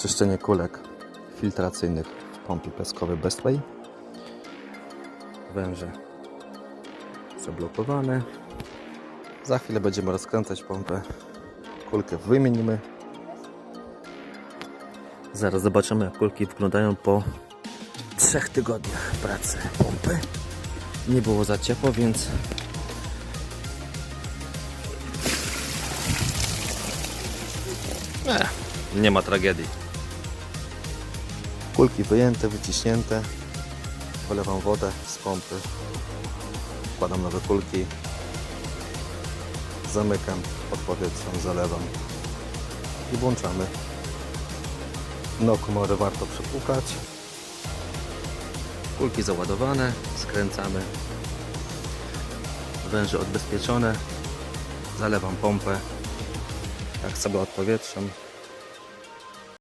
Czyszczenie kulek filtracyjnych w pompie piaskowej Bestway. Węże zablokowane. Za chwilę będziemy rozkręcać pompę. Kulkę wymienimy. Zaraz zobaczymy jak kulki wyglądają po trzech tygodniach pracy pompy. Nie było za ciepło, więc Eh, nie ma tragedii. Kulki wyjęte, wyciśnięte. Polewam wodę z pompy. Wkładam nowe kulki. Zamykam, odpowietrzam, zalewam i włączamy. No komory warto przepłukać. Kulki załadowane, skręcamy. Węże odbezpieczone. Zalewam pompę. Tak sobie odpowietrzam.